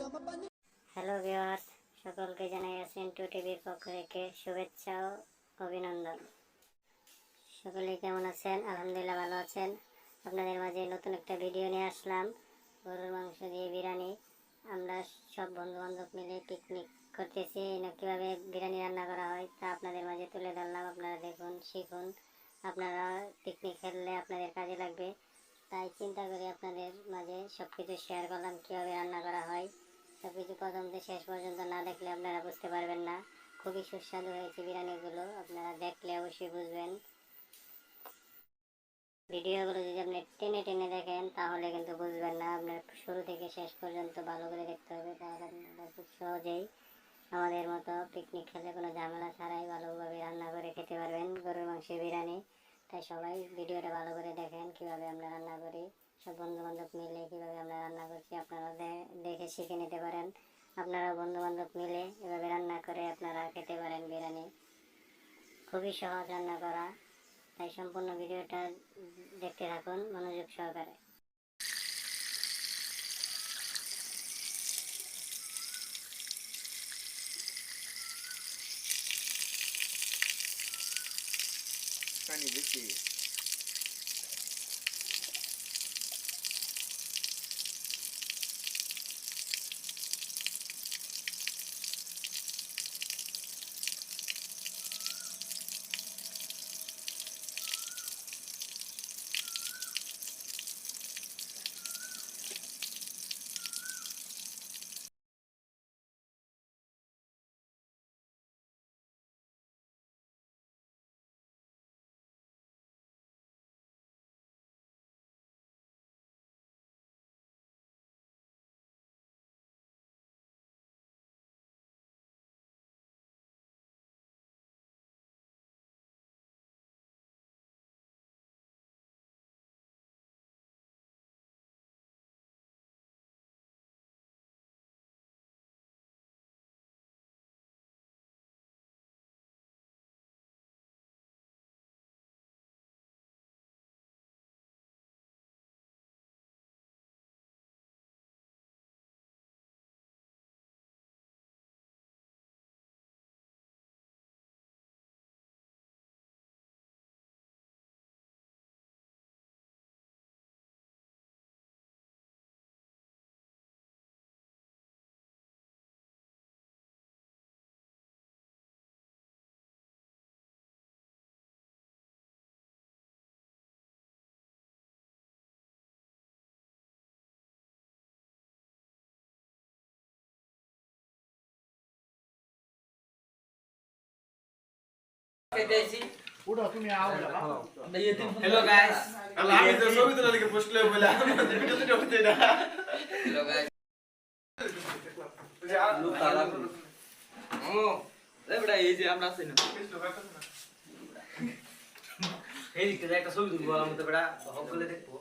Hello viewers সকলকে জানাই আছেন টু টিভির পক্ষ থেকে শুভেচ্ছা ও অভিনন্দন। সকলে কেমন আছেন? আলহামদুলিল্লাহ ভালো আছেন। আপনাদের মাঝে নতুন একটা ভিডিও নিয়ে আসলাম। গরুর মাংস দিয়ে বিরিয়ানি। আমরা সব বন্ধু বান্ধব মিলে পিকনিক করতেছি। না কীভাবে বিরিয়ানি রান্না করা হয় তা আপনাদের মাঝে তুলে ধরলাম। আপনারা দেখুন, শিখুন। আপনারা পিকনিক খেললে আপনাদের কাজে লাগবে। তাই চিন্তা করি আপনাদের মাঝে সব কিছু শেয়ার করলাম কীভাবে রান্না করা হয়। কিছু প্রথম থেকে শেষ পর্যন্ত না দেখলে আপনারা বুঝতে পারবেন না। খুবই সুস্বাদু হয়েছে বিরিয়ানিগুলো, আপনারা দেখলে অবশ্যই বুঝবেন। ভিডিওগুলো যদি আপনি টেনে টেনে দেখেন, তাহলে কিন্তু বুঝবেন না। আপনার শুরু থেকে শেষ পর্যন্ত ভালো করে দেখতে হবে, তাহলে আপনারা খুব সহজেই আমাদের মতো পিকনিক খেলে কোনো ঝামেলা ছাড়াই ভালোভাবে রান্না করে খেতে পারবেন গরুর মাংসের বিরিয়ানি। তাই সবাই ভিডিওটা ভালো করে দেখেন, কীভাবে আমরা রান্না করি। সব বন্ধু বান্ধব মিলে কীভাবে আমরা রান্না করছি আপনারা দেখে শিখে নিতে পারেন। আপনারা বন্ধু বান্ধব মিলে এভাবে রান্না করে আপনারা খেতে পারেন বিরিয়ানি। খুবই সহজ রান্না করা। তাই সম্পূর্ণ ভিডিওটা দেখতে থাকুন, মনোযোগ সহকারে। পানি বেশি। হ্যালো গাইস আল্লাহ আমি তো ছবি তোলা দিকে পোস্ট করে বলে আমাদের ভিডিও তো হতে না হ্যালো গাইস লুক তালা ও রে বড়া এই যে আমরা আছি না এই দিকে একটা ছবি তুলবো আমাদের বড়া হক গলে দেখবো